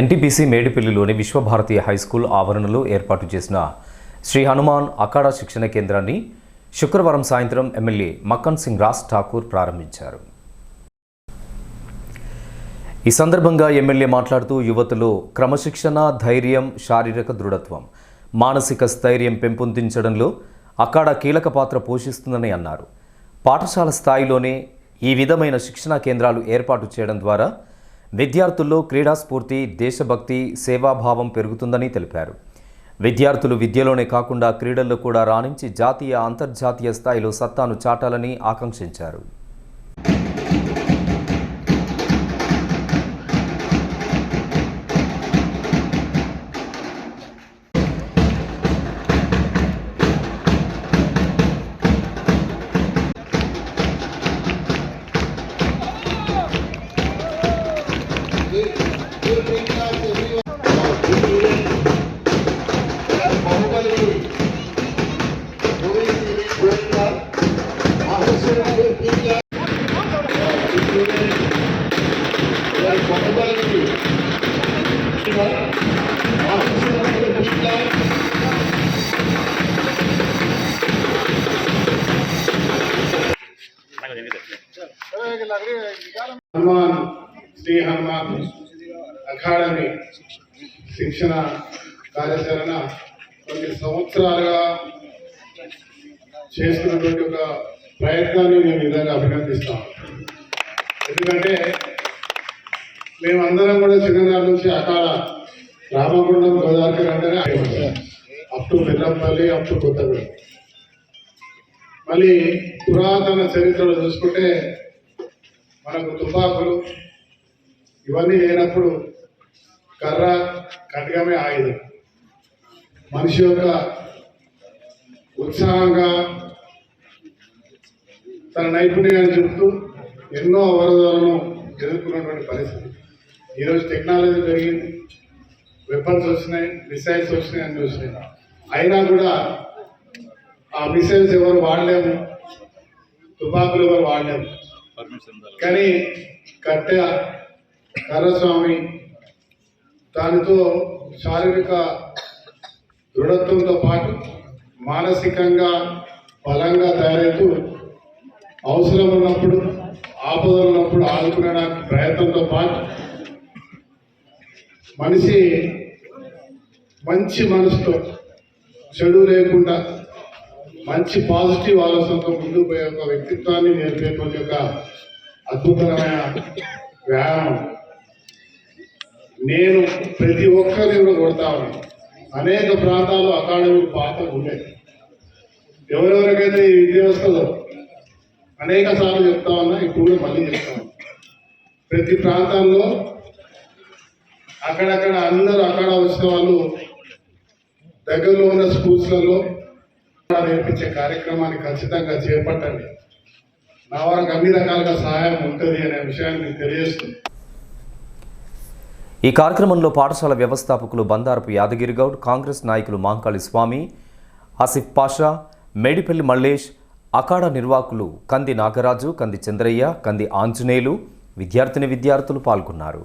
NTPC మేడిపల్లిలోని Visvabharati high school ఆవరణలో ఏర్పాటు చేసిన శ్రీ హనుమాన్ అఖాడా శిక్షణ కేంద్రాన్ని శుక్రవారం సాయంత్రం ఎమ్మెల్యే మక్కన్ సింగ్ రాజ్ ఠాకూర్ ప్రారంభించారు. ఈ సందర్భంగా ఎమ్మెల్యే మాట్లాడుతూ యువతలో క్రమశిక్షణ ధైర్యం శారీరక దృఢత్వం మానసిక స్థైర్యం పెంపొందించడంలో అక్కడ కీలక పాత్ర పోషిస్తుందని అన్నారు. పాఠశాల స్థాయిలోనే ఈ విధమైన శిక్షణా కేంద్రాలు ఏర్పాటు చేయడం ద్వారా విద్యార్థుల్లో క్రీడా స్ఫూర్తి దేశభక్తి సేవాభావం పెరుగుతుందని తెలిపారు. విద్యార్థులు విద్యలోనే కాకుండా క్రీడల్లో కూడా రాణించి జాతీయ అంతర్జాతీయ స్థాయిలో సత్తాను చాటాలని ఆకాంక్షించారు. హనుమాన్ శ్రీ హనుమాన్ అకాడమీ శిక్షణ కార్యాచరణ కొన్ని సంవత్సరాలుగా చేస్తున్నటువంటి ఒక ప్రయత్నాన్ని మేము విధంగా అభినందిస్తాం ఎందుకంటే మేమందరం కూడా చిన్ననాటి నుంచి అకాడ రామగుండం గోదావరి అంటేనే up to Bellampalli up to Kothagudem మళ్ళీ పురాతన చరిత్రలో చూసుకుంటే మనకు తుపాకులు ఇవన్నీ లేనప్పుడు కర్ర ఖడ్గమే ఆయుధం. మనిషి యొక్క ఉత్సాహంగా తన నైపుణ్యాన్ని చెబుతూ ఎన్నో అవరోధాలను ఎదుర్కొన్నటువంటి పరిస్థితి. ఈరోజు టెక్నాలజీ పెరిగింది. వెపన్స్ వచ్చినాయి మిసైల్స్ వచ్చినాయి అన్నీ వచ్చినాయి. అయినా కూడా ఆ మిసైల్స్ ఎవరు వాడలేము. తుపాకులు ఎవరు వాడలేము. కానీ కట్టె కర్రస్వామి దానితో శారీరక దృఢత్వంతో పాటు మానసికంగా బలంగా తయారవుతూ అవసరం ఉన్నప్పుడు ఆపదలు ఉన్నప్పుడు ఆదుకునడానికి ప్రయత్నంతో పాటు మనిషి మంచి మనసుతో చెడు లేకుండా మంచి పాజిటివ్ ఆలోచనతో ముందుకు పోయే ఒక వ్యక్తిత్వాన్ని నేర్పేటువంటి ఒక అద్భుతమైన వ్యాయామం. నేను ప్రతి ఒక్కరిని కూడా కొడతా ఉన్నాను. అనేక ప్రాంతాలు అకాడమిక్ పాత్ర ఉండేది ఎవరెవరికైతే ఈ విద్య వస్తుందో అనేక సార్లు చెప్తా ఉన్నా ఇప్పుడు మళ్ళీ చెప్తా ప్రతి ప్రాంతాల్లో అక్కడక్కడ అందరూ అక్కడ వచ్చిన వాళ్ళు దగ్గరలో ఉన్న స్కూల్స్లలో నేర్పించే కార్యక్రమాన్ని ఖచ్చితంగా చేపట్టండి. నా వరకు అన్ని రకాలుగా సహాయం ఉంటుంది అనే విషయాన్ని మీకు తెలియజేస్తుంది ఈ కార్యక్రమంలో పాఠశాల వ్యవస్థాపకులు బందారపు యాదగిరిగౌడ్ కాంగ్రెస్ నాయకులు మాంకాళి స్వామి ఆసిఫ్ పాషా మేడిపల్లి మల్లేష్ అఖాడా నిర్వాహకులు కంది నాగరాజు కంది చంద్రయ్య కంది ఆంజనేయులు విద్యార్థిని విద్యార్థులు పాల్గొన్నారు.